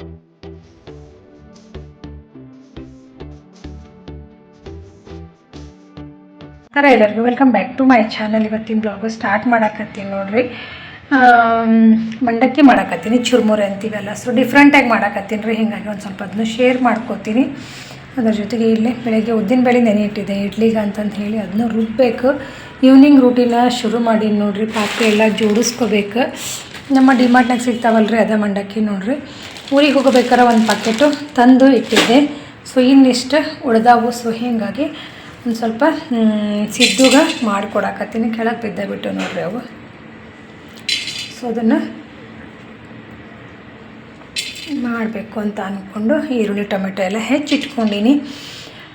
ನಮಸ್ಕಾರ ಎಲ್ಲರಿಗೂ welcome back to my channel ಇವತ್ತಿನ ಬ್ಲಾಗ್ ಸ್ಟಾರ್ಟ್ ಮಾಡಾಕತ್ತೀನಿ ನೋಡ್ರಿ. ಮಂಡಕ್ಕಿ ಮಾಡಾಕತ್ತೀನಿ, ಚುರುಮುರಿ ಅಂತೀವಲ್ಲ. ಸೊ ಡಿಫ್ರೆಂಟಾಗಿ ಮಾಡಾಕತ್ತೀನಿ ರೀ. ಹೀಗಾಗಿ ಒಂದು ಸ್ವಲ್ಪ ಅದನ್ನು ಶೇರ್ ಮಾಡ್ಕೋತೀನಿ. ಅದ್ರ ಜೊತೆಗೆ ಇಲ್ಲಿ ಬೆಳಗ್ಗೆ ಉದ್ದಿನ ಬೇಳೆ ನೆನೆ ಇಟ್ಟಿದೆ ಇಡ್ಲಿಗೆ ಅಂತಂದು ಹೇಳಿ ಅದನ್ನು ರುಬ್ಬಬೇಕು ಈವ್ನಿಂಗ್ ರೂಟೀನ ಶುರು ಮಾಡಿ ನೋಡ್ರಿ. ಪಾತ್ರೆ ಎಲ್ಲ ಜೋಡಿಸ್ಕೋಬೇಕು. ನಮ್ಮ ಡಿಮಾರ್ಟ್ನಾಗ ಸಿಗ್ತಾವಲ್ರಿ ಅದ ಮಂಡಕ್ಕಿ ನೋಡ್ರಿ. ಊರಿಗೆ ಹೋಗಬೇಕಾದ್ರೆ ಒಂದು ಪಾಕೆಟು ತಂದು ಇಟ್ಟಿದ್ದೆ. ಸೊ ಇನ್ನಿಷ್ಟು ಉಳ್ದಾವು. ಸೊ ಹೀಗಾಗಿ ಒಂದು ಸ್ವಲ್ಪ ಸಿದ್ದುಗ ಮಾಡಿಕೊಡಕತ್ತೀನಿ. ಕೆಳಗೆ ಬಿದ್ದ ಬಿಟ್ಟು ನೋಡ್ರಿ ಅವು. ಸೊ ಅದನ್ನು ಮಾಡಬೇಕು ಅಂತ ಅಂದ್ಕೊಂಡು ಈರುಳ್ಳಿ, ಟೊಮೆಟೊ ಎಲ್ಲ ಹೆಚ್ಚಿಟ್ಕೊಂಡಿನಿ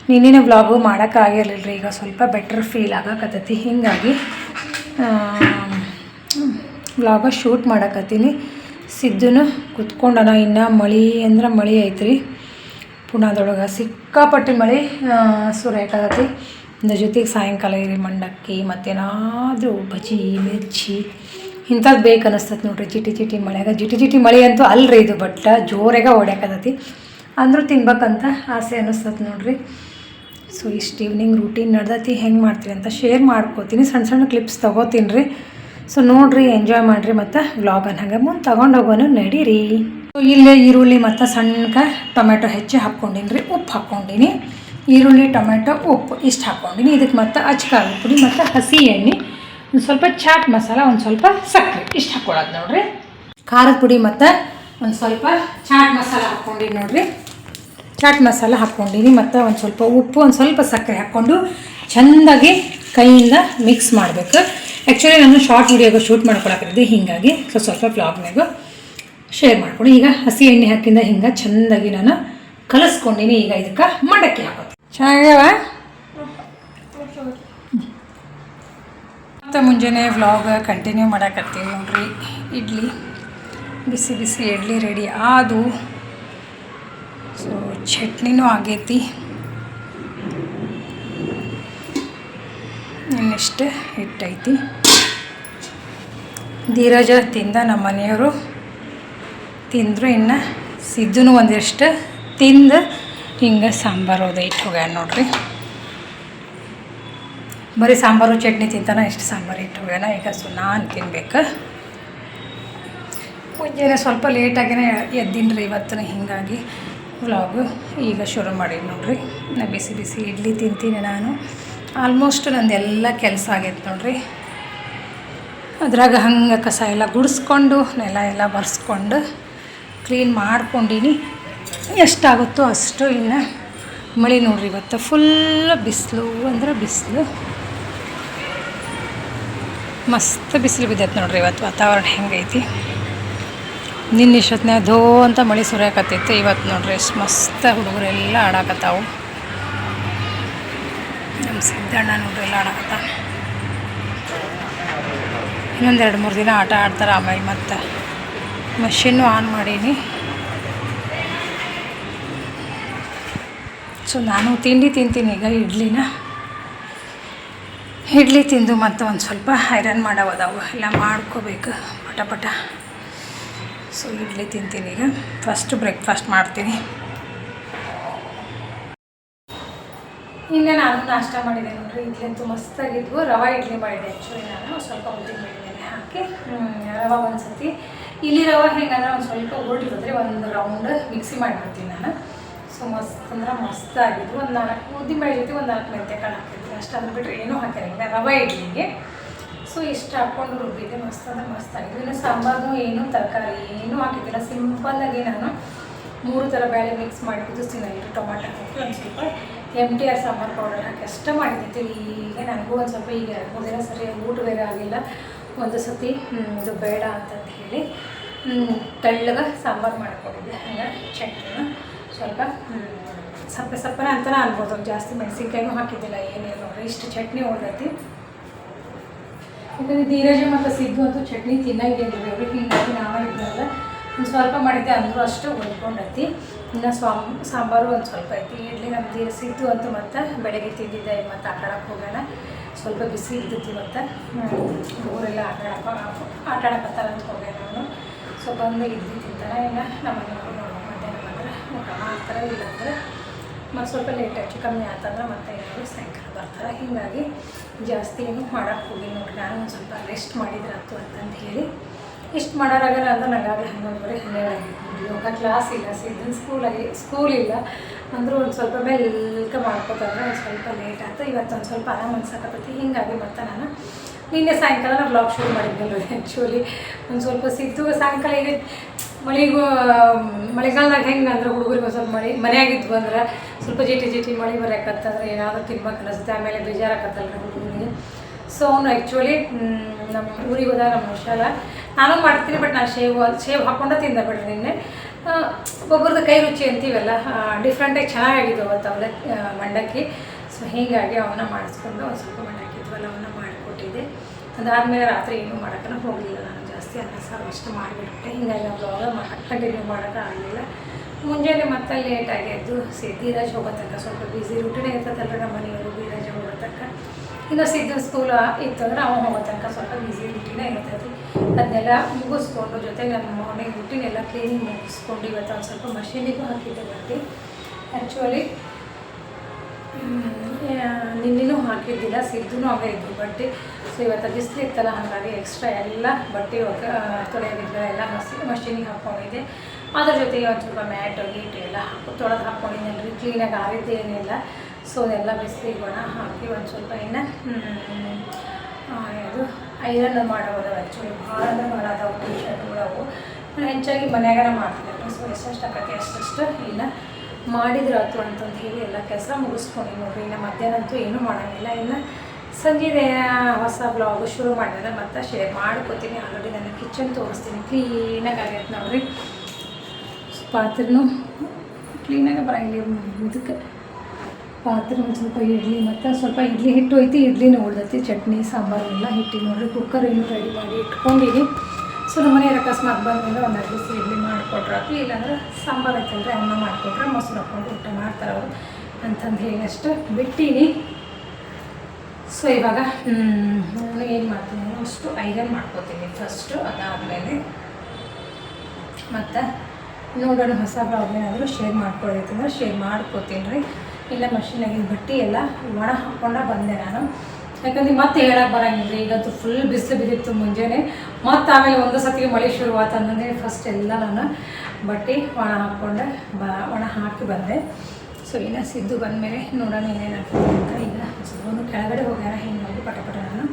ನಿನ್ನೆ ವ್ಲಾಗು ಮಾಡೋಕ್ಕಾಗಿರಲಿಲ್ಲ ಈಗ ಸ್ವಲ್ಪ ಬೆಟರ್ ಫೀಲ್ ಆಗಕತ್ತೈತಿ. ಹೀಗಾಗಿ ವ್ಲಾಗ ಶೂಟ್ ಮಾಡಕತ್ತೀನಿ. ಸಿದ್ದುನು ಕುತ್ಕೊಂಡನ, ಇನ್ನು ಮಳೆ ಅಂದ್ರೆ ಮಳೆ ಐತ್ರಿ. ಪುಣಾದೊಳಗೆ ಸಿಕ್ಕಾಪಟ್ಟೆ ಮಳೆ ಸುರಿಯಾಕತ್ತೈತಿ ಅದ್ರ ಜೊತೆಗೆ ಸಾಯಂಕಾಲ ಇರಿ ಮಂಡಕ್ಕಿ, ಮತ್ತೇನಾದರೂ ಬಜಿ ಮಿರ್ಚಿ ಇಂಥದ್ದು ಬೇಕು ಅನಿಸ್ತದೆ ನೋಡ್ರಿ. ಚಿಟಿ ಚಿಟಿ ಮಳೆಯಾಗ, ಜಿಟಿ ಜಿಟಿ ಮಳೆ ಅಂತೂ ಅಲ್ರಿ ಇದು, ಬಟ್ಟ ಜೋರಾಗ ಹೊಡ್ಯಾಕತ್ತೈತಿ ಅಂದರೂ ತಿನ್ಬೇಕಂತ ಆಸೆ ಅನ್ನಿಸ್ತತಿ ನೋಡ್ರಿ. ಸೊ ಇಷ್ಟು ಈವ್ನಿಂಗ್ ರೂಟೀನ್ ನಡ್ದತಿ, ಹೆಂಗೆ ಮಾಡ್ತೀವಿ ಅಂತ ಶೇರ್ ಮಾಡ್ಕೋತೀನಿ. ಸಣ್ಣ ಸಣ್ಣ ಕ್ಲಿಪ್ಸ್ ತೊಗೋತೀನಿ ರೀ ಸೊ ನೋಡ್ರಿ ಎಂಜಾಯ್ ಮಾಡಿರಿ ಮತ್ತು ವ್ಲಾಗನ್ನು ಹಾಗೆ ಮುಂದೆ ತಗೊಂಡು ಹೋಗೋನು ನಡೀರಿ. ಸೊ ಇಲ್ಲೇ ಈರುಳ್ಳಿ ಮತ್ತು ಸಣ್ಣಕ ಟೊಮೆಟೊ ಹೆಚ್ಚಿ ಹಾಕ್ಕೊಂಡಿನಿ ರೀ ಉಪ್ಪು ಹಾಕ್ಕೊಂಡಿನಿ. ಈರುಳ್ಳಿ ಟೊಮೆಟೊ ಉಪ್ಪು ಇಷ್ಟು ಹಾಕ್ಕೊಂಡಿನಿ. ಇದಕ್ಕೆ ಮತ್ತು ಅಚ್ಕಾರದ ಪುಡಿ ಮತ್ತು ಹಸಿ ಎಣ್ಣೆ, ಒಂದು ಸ್ವಲ್ಪ ಚಾಟ್ ಮಸಾಲ, ಒಂದು ಸ್ವಲ್ಪ ಸಕ್ಕರೆ ಇಷ್ಟು ಹಾಕ್ಕೊಳ್ಳೋದು ನೋಡ್ರಿ. ಖಾರದ ಪುಡಿ ಮತ್ತು ಒಂದು ಸ್ವಲ್ಪ ಚಾಟ್ ಮಸಾಲ ಹಾಕ್ಕೊಂಡಿನಿ ನೋಡ್ರಿ. ಚಾಟ್ ಮಸಾಲ ಹಾಕ್ಕೊಂಡಿನಿ ಮತ್ತು ಒಂದು ಸ್ವಲ್ಪ ಉಪ್ಪು, ಒಂದು ಸ್ವಲ್ಪ ಸಕ್ಕರೆ ಹಾಕ್ಕೊಂಡು ಚೆಂದಾಗಿ ಕೈಯಿಂದ ಮಿಕ್ಸ್ ಮಾಡಬೇಕು. ಆ್ಯಕ್ಚುಲಿ ನಾನು ಶಾರ್ಟ್ ವಿಡಿಯೋಗೆ ಶೂಟ್ ಮಾಡ್ಕೊಳಕ್ಕಿದ್ದೆ ಹೀಗಾಗಿ ಸೊ ಸ್ವಲ್ಪ ವ್ಲಾಗ್ನಾಗ ಶೇರ್ ಮಾಡ್ಕೊಂಡು. ಈಗ ಹಸಿ ಎಣ್ಣೆ ಹಾಕಿಂದ ಹಿಂಗೆ ಚೆಂದಾಗಿ ನಾನು ಕಲಿಸ್ಕೊಂಡಿನಿ. ಈಗ ಇದಕ್ಕೆ ಮಂಡಕ್ಕಿ ಹಾಕೋದು. ಚೆನ್ನಾಗ್ಯಾವ ಮತ್ತು ಮುಂಜಾನೆ ವ್ಲಾಗ್ ಕಂಟಿನ್ಯೂ ಮಾಡಕತ್ತೀವಿ ನೋಡ್ರಿ. ಇಡ್ಲಿ ಬಿಸಿ ಬಿಸಿ ಇಡ್ಲಿ ರೆಡಿ ಆದು ಸೊ ಚಟ್ನಿನೂ ಆಗೈತಿ. ಇನ್ನಿಷ್ಟು ಹಿಟ್ಟೈತಿ. ಧೀರಜ ತಿಂದ ನಮ್ಮ ಮನೆಯವರು ತಿಂದರು ಇನ್ನು ಸಿದ್ದುನು ಒಂದಿಷ್ಟು ತಿಂದು ಹಿಂಗೆ ಸಾಂಬಾರು ಇಟ್ಟು ಹೋಗ್ಯಾನ ನೋಡ್ರಿ. ಬರೀ ಸಾಂಬಾರು ಚಟ್ನಿ ತಿಂತಾನ ಇಷ್ಟು ಸಾಂಬಾರು ಇಟ್ಟು ಹೋಗ್ಯಾನ. ಈಗ ಸೊ ನಾನು ತಿನ್ಬೇಕು. ಮುಂಜಾನೆ ಸ್ವಲ್ಪ ಲೇಟಾಗಿನೇ ಎದ್ದಿನ್ರಿ ರೀ ಇವತ್ತಿನ ಹೀಗಾಗಿ ವ್ಲಾಗು ಈಗ ಶುರು ಮಾಡಿ ನೋಡ್ರಿ. ನಾ ಬಿಸಿ ಬಿಸಿ ಇಡ್ಲಿ ತಿಂತೀನಿ ನಾನು. ಆಲ್ಮೋಸ್ಟ್ ನಂದೆಲ್ಲ ಕೆಲಸ ಆಗೈತೆ ನೋಡ್ರಿ. ಅದ್ರಾಗ ಹಂಗೆ ಕಸ ಎಲ್ಲ ಗುಡಿಸ್ಕೊಂಡು, ನೆಲ ಎಲ್ಲ ಬರ್ಸ್ಕೊಂಡು ಕ್ಲೀನ್ ಮಾಡ್ಕೊಂಡಿನಿ. ಎಷ್ಟಾಗುತ್ತೋ ಅಷ್ಟು ಇನ್ನು ಮಳೆ ನೋಡ್ರಿ ಇವತ್ತು ಫುಲ್ ಬಿಸಿಲು ಅಂದ್ರೆ ಬಿಸಿಲು. ಮಸ್ತ್ ಬಿಸಿಲು ಬಿದ್ದೈತೆ ನೋಡ್ರಿ ಇವತ್ತು ವಾತಾವರಣ ಹೆಂಗೈತಿ. ನಿನ್ನೆ ಇಷ್ಟೊತ್ತಿನ ಧೋ ಅಂತ ಮಳೆ ಸುರಿಯಾಕತ್ತೈತೆ, ಇವತ್ತು ನೋಡ್ರಿ ಎಷ್ಟು ಮಸ್ತ್ ಹುಡುಗರೆಲ್ಲ ಆಡಾಕತ್ತಾವು ಸಿದ್ದಣ್ಣ ನೋಡ್ರಿ, ಎಲ್ಲ ಆಡಕತ್ತ. ಇನ್ನೊಂದು ಎರಡು ಮೂರು ದಿನ ಆಟ ಆಡ್ತಾರೆ ಆಮೇಲೆ ಮತ್ತೆ. ಮಷಿನ್ನು ಆನ್ ಮಾಡೀನಿ. ಸೊ, ನಾನು ತಿಂಡಿ ತಿಂತೀನಿ ಈಗ ಇಡ್ಲಿನ. ಇಡ್ಲಿ ತಿಂದು ಮತ್ತೆ ಒಂದು ಸ್ವಲ್ಪ ಐರನ್ ಮಾಡೋವದಾವು. ಎಲ್ಲ ಮಾಡ್ಕೋಬೇಕು ಪಟ ಪಟ ಸೊ, ಇಡ್ಲಿ ತಿಂತೀನಿ ಈಗ. ಫಸ್ಟ್ ಬ್ರೇಕ್ಫಾಸ್ಟ್ ಮಾಡ್ತೀನಿ. ಈಗ ನಾನು ನಾಷ್ಟ ಮಾಡಿದೆ ನೋಡ್ರಿ. ಇಡ್ಲಿ ಅಂತೂ ಮಸ್ತಾಗಿದ್ವು. ರವೆ ಇಡ್ಲಿ ಮಾಡಿದೆ ಆ್ಯಕ್ಚುಲಿ ನಾನು. ಸ್ವಲ್ಪ ಉದ್ದಿನ ಮೇಲೆ ಹಾಕಿ ರವಾ ಒಂದು ಸತಿ ಇಲ್ಲಿ ರವೆ ಹೇಗಂದ್ರೆ ಒಂದು ಸ್ವಲ್ಪ ಉರುಳಿರ್ತದ್ರಿ ಒಂದು ರೌಂಡ್ ಮಿಕ್ಸಿ ಮಾಡಿಬಿಡ್ತೀನಿ ನಾನು. ಸೊ ಮಸ್ತ್ ಅಂದ್ರೆ ಮಸ್ತ್ ಒಂದು ನಾಲ್ಕು, ಉದ್ದಿನ ಬೇಳೆ ಜೊತೆ ಒಂದು ನಾಲ್ಕು ಮೆಂತ್ಯ ಕಾಳು ಹಾಕಿದ್ವಿ ಅಷ್ಟು ಅದ್ರ ಬಿಟ್ಟರೆ ಏನೂ ಹಾಕಿರಂಗಿಲ್ಲ ರವೆ ಇಡ್ಲಿಗೆ. ಸೊ ಇಷ್ಟು ಹಾಕ್ಕೊಂಡು ರುಬ್ಬಿದ್ದೆ. ಮಸ್ತ್ ಅಂದ್ರೆ ಮಸ್ತ್ ಇನ್ನು ಸಾಂಬಾರು ಏನು ತರಕಾರಿ ಏನೂ ಹಾಕಿದ್ದಿಲ್ಲ. ಸಿಂಪಲ್ಲಾಗಿ ನಾನು. ಮೂರು ಥರ ಬೇಳೆ ಮಿಕ್ಸ್ ಮಾಡಿ ಕುದಿಸ್ತೀನಿ. ಟೊಮಾಟೊ ಹಾಕಿ ಒಂದು ಸ್ವಲ್ಪ M T R sambar powder ಹಾಕಿ ಅಷ್ಟೇ ಮಾಡಿದ್ದೆ. ಈಗ ನನಗೂ ಒಂದು ಸ್ವಲ್ಪ ಈಗ ಎರಡು ಮೂರು ದಿನ ಸರಿ, ಊಟ ಬೇರೆ ಆಗಿಲ್ಲ. ಒಂದು ಸತಿ ಇದು ಬೇಡ ಅಂತಂದು ಹೇಳಿ ತಳ್ಳಗ ಸಾಂಬಾರು ಮಾಡಿಕೊಟ್ಟಿದ್ದೆ ಹಂಗೆ ಚಟ್ನಿನ ಸ್ವಲ್ಪ ಸಪ್ಪೆ ಸಪ್ಪನೆ ಅಂತಲೇ ಅನ್ಬೋದು. ಜಾಸ್ತಿ ಮೆಣಸಿನ್ಕಾಯಿನೂ ಹಾಕಿದ್ದಿಲ್ಲ. ಏನಿಲ್ಲ ನೋಡ್ರಿ, ಇಷ್ಟು ಚಟ್ನಿ ಉಳ್ದೈತಿ. ಯಾಕಂದರೆ ಧೀರಜ ಮತ್ತು ಸಿದ್ದು ಅಂತೂ ಚಟ್ನಿ ತಿನ್ನಂಗಿಲ್ಲ. ರೀ ಅವ್ರಿಗೆ ಹಿಂಗಾಗಿ ನಾವೇ ಒಂದು ಸ್ವಲ್ಪ ಮಾಡಿದ್ದೆ ಅಂದರೂ ಅಷ್ಟು ಹೊಂದ್ಕೊಂಡೈತಿ ಇನ್ನು ಸ್ವಾಮ್, ಸಾಂಬಾರು ಒಂದು ಸ್ವಲ್ಪ ಐತಿ. ಇಡ್ಲಿ ನಮ್ಮ ಸಿಕ್ತು ಅಂತ ಮತ್ತೆ ಬೆಳಗ್ಗೆ ತಿಂದಿದ್ದೆ. ಮತ್ತು ಆಟ ಆಡೋಕ್ಕೆ ಹೋಗೋಣ ಸ್ವಲ್ಪ ಬಿಸಿ ಇರ್ತೈತಿ ಮತ್ತು ಊರೆಲ್ಲ ಆಟ ಆಡೋಕೆ ಆಟ ಅಂತ ಹೋಗ್ಯಾನ ಅವನು. ಸೊ ಬಂದು ಇಡ್ಲಿ ತಿಂತಾನೆ. ಇನ್ನು ನಮ್ಮ ಮನೆಯವರು ನೋಡೋಣ ಆ ಊಟ ಮಾಡ್ತಾರೆ. ಇಲ್ಲಾಂದ್ರೆ ಮತ್ತು ಸ್ವಲ್ಪ ಲೇಟ್ ಹೆಚ್ಚು ಕಮ್ಮಿ ಆತಂದ್ರೆ ಮತ್ತೆ ಏನಾದರೂ ಸಾಯಂಕಾಲ ಬರ್ತಾರೆ. ಹೀಗಾಗಿ ಜಾಸ್ತಿ ಏನು ಮಾಡೋಕ್ಕೆ ಹೋಗಿ ನೋಡಿ ನಾನು ಒಂದು ಸ್ವಲ್ಪ ರೆಸ್ಟ್ ಮಾಡಿದ್ರಾತು ಅಂತಂದು ಹೇಳಿ. ಇಷ್ಟು ಮಾಡೋರಾಗಲ್ಲ ಅಂದ್ರೆ ನಂಗಾಗಲೇ ಹನ್ನೊಂದುವರೆ ಹನ್ನೆರಡು ಆಗಿತ್ತು. ಯೋಗ ಕ್ಲಾಸ್ ಇಲ್ಲ ಸಿದ್ಧನ ಸ್ಕೂಲಾಗಿ ಸ್ಕೂಲ್ ಇಲ್ಲ. ಅಂದರೂ ಒಂದು ಸ್ವಲ್ಪ ಮೆಲ್ಕ ಮಾಡ್ಕೊತಂದ್ರೆ ಒಂದು ಸ್ವಲ್ಪ ಲೇಟ್ ಆಯ್ತು. ಇವತ್ತು ಒಂದು ಸ್ವಲ್ಪ ಆರಾಮ ಅನ್ಸಕತ್ತೈತಿ. ಹಿಂಗಾಗಿ ಮತ್ತೆ ನಾನು. ನಿನ್ನೆ ಸಾಯಂಕಾಲ ನಾನು ಬ್ಲಾಗ್ ಶುರು ಮಾಡಿದ್ದೆಲ್ಲ ಆ್ಯಕ್ಚುಲಿ ಒಂದು ಸ್ವಲ್ಪ ಸಿದ್ದು ಸಾಯಂಕಾಲ ಈಗ ಮಳೆಗೂ, ಮಳೆಗಾಲದಾಗ ಹೆಂಗೆ ಅಂದ್ರೆ ಹುಡುಗರಿಗೆ ಒಂದು ಸ್ವಲ್ಪ ಮಳೆ, ಮನೆಯಾಗಿದ್ವು ಅಂದ್ರೆ ಸ್ವಲ್ಪ ಜಿಟಿ ಜಿಟಿ ಮಳೆ ಬರೋಕತ್ತಂದ್ರೆ ಏನಾದರೂ ತಿನ್ಬೇಕು ಅನಿಸುತ್ತೆ. ಆಮೇಲೆ ಬೇಜಾರಾಕತ್ತಲ್ಲ ಹುಡುಗರಿಗೆ. ಸೊ ಅವನು ಆ್ಯಕ್ಚುಲಿ ನಮ್ಮ ಊರಿಗೆ ಹೋದಾಗ ನಮ್ಮ ಹುಷಾರ ನಾನು ಮಾಡ್ತೀನಿ ಬಟ್ ನಾನು ಶೇವ್ ಶೇವ್ ಹಾಕೊಂಡು ತಿಂದೆ ಬಿಡ್ರಿ ನಿನ್ನೆ. ಒಬ್ಬರದ್ದು ಕೈ ರುಚಿ ಅಂತೀವಲ್ಲ ಡಿಫ್ರೆಂಟಾಗಿ ಚೆನ್ನಾಗಿದ್ದು ಅವತ್ತು ಅವಳೆ ಮಂಡಕ್ಕಿ. ಸೊ ಹೀಗಾಗಿ ಅವನ್ನ ಮಾಡಿಸ್ಕೊಂಡು ಒಂದು ಸ್ವಲ್ಪ ಮಂಡಕ್ಕಿ ಇದ್ವಲ್ಲ ಅವನ್ನ ಮಾಡಿಕೊಟ್ಟಿದ್ದೆ. ಅದಾದಮೇಲೆ ರಾತ್ರಿ ಏನೂ ಮಾಡೋಕ್ಕೂ ಹೋಗಲಿಲ್ಲ ನಾನು. ಜಾಸ್ತಿ ಅನ್ನ, ಸಾರು ಅಷ್ಟು ಮಾಡಿಬಿಟ್ಟೆ. ಹೀಗಾಗಿ ನಾವು ಬ್ಲಾಗ ಕಂಟಿನ್ಯೂ ಮಾಡೋಕೆ ಆಗಲಿಲ್ಲ. ಮುಂಜಾನೆ ಮತ್ತೆ ಲೇಟಾಗಿ ಎದ್ದು ಸಿ ಧೀರಜ್ ಹೋಗೋ ತನಕ ಸ್ವಲ್ಪ ಬ್ಯುಸಿ ರೂಟೀನೇ ಇರ್ತದಲ್ಲ ನಮ್ಮ ಮನೆಯವರು ಬೀರಾಜ್ ಹೋಗೋ ತನಕ. ಇನ್ನು ಸಿದ್ಧ ಸ್ಕೂಲ್ ಇತ್ತು ಅಂದ್ರೆ ಅವ ಹೋಗೋ ತನಕ ಸ್ವಲ್ಪ ಬ್ಯುಸಿ ಡ್ಯೂಟಿನೇ ಇರ್ತೈತಿ ಅದನ್ನೆಲ್ಲ ಮುಗಿಸ್ಕೊಂಡು ಜೊತೆಗೆ ನಾನು ಮಾರ್ನಿಂಗ್ ರೂಟೀನ್ ಎಲ್ಲ ಕ್ಲೀನಿಂಗ್ ಮುಗಿಸ್ಕೊಂಡು ಇವತ್ತು ಒಂದು ಸ್ವಲ್ಪ ಮಷೀನಿಗೂ ಹಾಕಿದ್ದೆ ಬಟ್ಟೆ. ಆ್ಯಕ್ಚುಲಿ ನಿನ್ನೆನೂ ಹಾಕಿದ್ದಿಲ್ಲ ಸಿದ್ಧನೂ ಅವೇ ಇದ್ದರು ಬಟ್ಟೆ. ಸೊ ಇವತ್ತು ಬಿಸಿಲು ಇತ್ತಲ್ಲ, ಹಾಗಾಗಿ ಎಕ್ಸ್ಟ್ರಾ ಎಲ್ಲ ಬಟ್ಟೆ ಒಗ ಎಲ್ಲ ಮಸಿ ಮಷೀನಿಗೆ ಹಾಕ್ಕೊಂಡಿದ್ದೆ ಅದ್ರ ಜೊತೆಗೆ ಒಂದು ಸ್ವಲ್ಪ ಮ್ಯಾಟು ಗೀಟು ಎಲ್ಲ ಹಾಕಿ, ತೊಳೆದು ಹಾಕ್ಕೊಂಡಿದ್ದೆ ಕ್ಲೀನಾಗಿ ಆರಿದ್ದೇನಿಲ್ಲ ಸೊ ಅದೆಲ್ಲ ಬಿಸಿ ಒಣ ಹಾಕಿ ಒಂದು ಸ್ವಲ್ಪ ಇನ್ನು ಇದು ಐರನ್ ಮಾಡೋದು ಆ್ಯಕ್ಚುಲಿ ಭಾಳ ಮಾಡೋದವು ಟಿ ಶರ್ಟ್ಗಳು ಅವು. ಹೆಚ್ಚಾಗಿ ಮನೆಯಾಗ ಮಾಡ್ತಿದ್ದೆ. ಸೊ ಎಷ್ಟೆಷ್ಟು ಆಕತಿ, ಅಷ್ಟಷ್ಟು ಇನ್ನು ಮಾಡಿದ್ರೆ ಆಯ್ತು ಅಂತಂದು ಹೇಳಿ ಎಲ್ಲ ಕೆಲಸ ಮುಗಿಸ್ಕೊಂಡು ನೋಡ್ರಿ ಇನ್ನು ಮಧ್ಯಾಹ್ನ ಅಂತೂ ಏನೂ ಮಾಡೋಂಗಿಲ್ಲ. ಇನ್ನು ಸಂಜೆದೆ ಹೊಸ ಬ್ಲಾಗ್ ಶುರು ಮಾಡಿದ್ರೆ ಮತ್ತೆ ಶೇರ್ ಮಾಡ್ಕೋತೀನಿ. ಆಲ್ರೆಡಿ ನನ್ನ ಕಿಚನ್ ತೋರಿಸ್ತೀನಿ. ಕ್ಲೀನಾಗಿ ಆಗೈತೆ ನೋಡ್ರಿ. ಪಾತ್ರೆನೂ ಕ್ಲೀನಾಗಿ ಬರಂಗಿಲ್ಲ ಇದಕ್ಕೆ ಪಾತ್ರೆ ಒಂದು ಸ್ವಲ್ಪ ಇಡ್ಲಿ, ಮತ್ತು ಸ್ವಲ್ಪ ಇಡ್ಲಿ ಹಿಟ್ಟು ಐತಿ, ಇಡ್ಲಿನೂ ಉಳ್ದೈತಿ. ಚಟ್ನಿ, ಸಾಂಬಾರು ಎಲ್ಲ ಹಿಟ್ಟಿ ನೋಡಿರಿ ಕುಕ್ಕರ್ ಇನ್ನೂ ರೆಡಿ ಮಾಡಿ ಇಟ್ಕೊಂಡಿದ್ದೀನಿ ಸೊ ನಮ್ಮ ಮನೆಯಲ್ಲಿ ಅಕಸ್ಮಾತ್ ಬಂದ್ರೆ ಒಂದು ದಿವಸ ಇಡ್ಲಿ ಮಾಡಿಕೊಟ್ರೆ. ಆತು ಇಲ್ಲಾಂದ್ರೆ ಸಾಂಬಾರು ಐತಂದರೆ ಅನ್ನ ಮಾಡಿಕೊಟ್ರೆ ಮೊಸರು ಹಾಕ್ಕೊಂಡು ಊಟ ಮಾಡ್ತಾರೆ ಅವರು. ಅಂತಂದು ಹೇಳಿ ಅಷ್ಟು ಬಿಟ್ಟೀನಿ. ಸೊ ಇವಾಗ ನಾನು ಏನು ಮಾಡ್ತೀನಿ ಅಷ್ಟು ಐರನ್ ಮಾಡ್ಕೋತೀನಿ ಫಸ್ಟು ಅದಾದಮೇಲೆ. ಮತ್ತು ನೋಡೋಣ ಹೊಸ ಪ್ರಾಬ್ಲಮ್ ಏನಾದರೂ ಶೇರ್ ಮಾಡ್ಕೊಳೈತಂದ್ರೆ ಶೇರ್ ಮಾಡ್ಕೋತೀನಿ ರೀ. ಇಲ್ಲ ಮಷೀನಾಗಿನ ಬಟ್ಟೆ ಎಲ್ಲ ಒಣ ಹಾಕ್ಕೊಂಡ ಬಂದೆ ನಾನು. ಯಾಕಂದ್ರೆ ಮತ್ತೆ ಹೇಳಕ್ಕೆ ಬರಂಗಿಲ್ಲ ಈಗಂತೂ ಫುಲ್ ಬಿಸಿಲು ಬಿದ್ದಿತ್ತು ಮುಂಜಾನೆ. ಮತ್ತು ಆಮೇಲೆ ಒಂದು ಸತಿಗೆ ಮಳೆ ಶುರು ಫಸ್ಟ್ ಎಲ್ಲ ನಾನು ಬಟ್ಟೆ ಒಣ ಹಾಕ್ಕೊಂಡೆ ಬ, ಒಣ ಹಾಕಿ ಬಂದೆ. ಸೊ ಇನ್ನು ಸಿದ್ದು ಬಂದಮೇಲೆ ನೋಡೋಣ ಏನೇನು ಆಗ್ತದೆ ಅಂತ. ಈಗ ಒಂದು ಕೆಳಗಡೆ ಹೋಗ್ಯಾರ, ಹಿಂಗಾಗಿ ಪಟ ಪಟ ನಾನು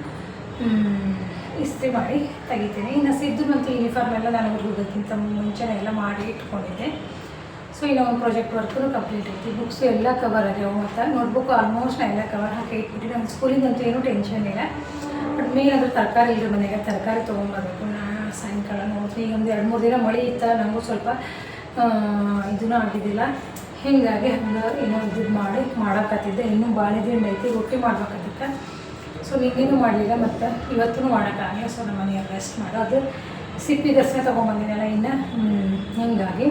ಇಸ್ತ್ರಿ ಮಾಡಿ ತೆಗಿತೀನಿ. ಇನ್ನು ಸಿದ್ದು ಮತ್ತು ಯೂನಿಫಾರ್ಮ್ ಎಲ್ಲ ನನಗೆ ಹೋಗೋಕ್ಕಿಂತ ಮುಂಚೆನೇ ಎಲ್ಲ ಮಾಡಿ ಇಟ್ಕೊಂಡಿದ್ದೆ. ಸೊ ಇನ್ನು ಒಂದು ಪ್ರಾಜೆಕ್ಟ್ ವರ್ಕು ಕಂಪ್ಲೀಟ್ ಐತಿ ಬುಕ್ಸು ಎಲ್ಲ ಕವರ್ ಆಗ್ಯಾವ ಮತ್ತು ನೋಟ್ಬುಕ್ ಆಲ್ಮೋಸ್ಟ್ ನಾ ಎಲ್ಲ ಕವರ್ ಹಾಕಿ ಇಟ್ಬಿಟ್ಟು ನಮ್ಮ ಸ್ಕೂಲಿಂದಂತೂ ಏನೂ ಟೆನ್ಷನ್ ಇಲ್ಲ. ಬಟ್ ಮೇನ್ ಅಂದ್ರೆ ತರಕಾರಿ ಇಲ್ಲರಿ ಮನೆಗೆ. ತರಕಾರಿ ತೊಗೊಂಬರ್ಬೇಕು. ನಾ ಸಾಯಂಕಾಲ ಈಗ ಒಂದು ಎರಡು ಮೂರು ದಿನ ಮಳೆ ಇತ್ತ, ನಮಗೂ ಸ್ವಲ್ಪ ಇದನ್ನು ಆಗಿದ್ದಿಲ್ಲ ಹೀಗಾಗಿ ಹಂಗೆ ಏನೋ ಇದು ಮಾಡಿ, ಮಾಡೋಕತ್ತಿದ್ದೆ. ಇನ್ನೂ ಭಾಳ ದಿಂಡು ಐತಿ, ರೊಟ್ಟಿ ಮಾಡ್ಬೇಕದಕ್ಕೆ ಸೊ ನಿನ್ನೇನು ಮಾಡಲಿಲ್ಲ, ಮತ್ತು ಇವತ್ತೂ ಮಾಡೋಕ್ಕಾಗಲ್ಲ ಸೊ ನಮ್ಮ ಮನೆಯಲ್ಲಿ ರೆಸ್ಟ್ ಮಾಡೋದು ಸಿಪ್ಪಿ ದರ್ಶನ ತೊಗೊಂಬಂದಿನಲ್ಲ ಇನ್ನು. ಹೀಗಾಗಿ.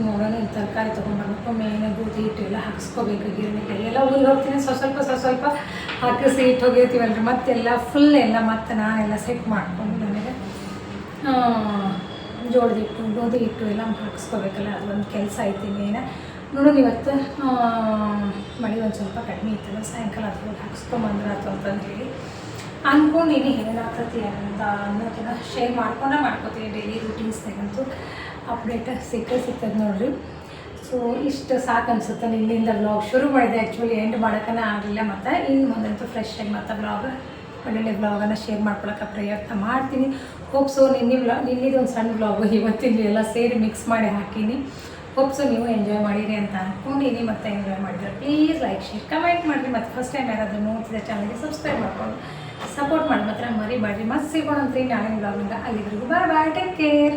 ಸೊ ನೋಡೋಣ ಈ ತರಕಾರಿ ತೊಗೊಂಡ್ಬರ್ಬೇಕು ಮೇಯ್ನ ಬೂದಿ ಹಿಟ್ಟು ಎಲ್ಲ ಹಾಕಿಸ್ಕೋಬೇಕು ಗಿರಣಿಗೆ ಎಲ್ಲ. ಊರಿಗೆ ಹೋಗ್ತೀನಿ, ಸ್ವಲ್ಪ ಸ್ವಲ್ಪ ಸ್ವಲ್ಪ ಹಾಕಿಸಿ ಇಟ್ಟು ಹೋಗಿರ್ತೀವಲ್ರಿ ಮತ್ತೆಲ್ಲ ಫುಲ್ ಎಲ್ಲ ಮತ್ತೆ ನಾನೆಲ್ಲ ಸೆಟ್ ಮಾಡ್ಕೊಂಡು ನನಗೆ ಜೋಳದ ಹಿಟ್ಟು, ಗೋಧಿ ಹಿಟ್ಟು ಎಲ್ಲ ಹಾಕಿಸ್ಕೋಬೇಕಲ್ಲ, ಅದೊಂದು ಕೆಲಸ ಐತಿ ಮೇನ ನೋಡೋಣ ಇವತ್ತು ಮಳೆ ಒಂದು ಸ್ವಲ್ಪ ಕಡಿಮೆ ಇತ್ತಲ್ಲ ಸಾಯಂಕಾಲ ಅದು ಹೋಗಿ ಹಾಕ್ಸ್ಕೊಂಬಂದ್ರೆ ಆಯ್ತು ಅಂತಂದು ಹೇಳಿ. ಅಂದ್ಕೊಂಡಿನಿ ಏನಾಗ್ತತಿ ಅಂತ ಅನ್ನೋದನ್ನ ಶೇರ್ ಮಾಡ್ಕೊಂಡೇ ಮಾಡ್ಕೋತೀನಿ ಡೈಲಿ ರೂಟೀನ್ಸ್ನಾಗಂತೂ ಅಪ್ಡೇಟ್ ಸಿಕ್ಕೇ ಸಿಗ್ತದೆ ನೋಡ್ರಿ. ಸೊ ಇಷ್ಟು ಸಾಕು ಅನ್ಸುತ್ತೆ ಇಲ್ಲಿಂದ ಬ್ಲಾಗ್ ಶುರು ಮಾಡಿದೆ. ಆ್ಯಕ್ಚುಲಿ ಎಂಡ್ ಮಾಡೋಕ್ಕೆ ಆಗಲಿಲ್ಲ ಮತ್ತು. ಇನ್ನು ಮುಂದಂತೂ ಫ್ರೆಶ್ ಆಗಿ ಮತ್ತೆ ಬ್ಲಾಗ್ ಒಳ್ಳೊಳ್ಳೆ ಬ್ಲಾಗನ್ನು ಶೇರ್ ಮಾಡ್ಕೊಳಕ್ಕೆ ಪ್ರಯತ್ನ ಮಾಡ್ತೀನಿ. ಹೋಪ್ಸು ನಿನ್ನೆ ಬ್ಲಾಗ್ ನಿನ್ನಿದು ಒಂದು ಸಣ್ಣ ಬ್ಲಾಗು ಇವತ್ತಿನ ಎಲ್ಲ ಸೇರಿ ಮಿಕ್ಸ್ ಮಾಡಿ ಹಾಕೀನಿ. ಹೋಪ್ಸು ನೀವು ಎಂಜಾಯ್ ಮಾಡಿರಿ ಅಂತ ಅಂದ್ಕೊಂಡಿನಿ ಮತ್ತೆ ಎಂಜಾಯ್ ಮಾಡಿದ್ರೆ ಪ್ಲೀಸ್ ಲೈಕ್ ಶೇರ್ ಕಮೆಂಟ್ ಮಾಡಿರಿ. ಮತ್ತು ಫಸ್ಟ್ ಟೈಮ್ ಯಾರಾದರೂ ನೋಡ್ತಿದ್ದೆ ಚಾನಲ್ಗೆ ಸಬ್ಸ್ಕ್ರೈಬ್ ಮಾಡ್ಕೊಂಡು ಸಪೋರ್ಟ್ ಮಾಡಿ ಮಾತ್ರ ಮರಿಬೇಡ್ರಿ. ಮತ್ತೆ ಸಿಗೋಣ ಅಂತ ನಾಳೆ ಬ್ಲಾಗಿಂದ ಅಲ್ಲಿವರೆಗೂ. ಬಾಯ್ ಬಾಯ್ ಟೇಕ್ ಕೇರ್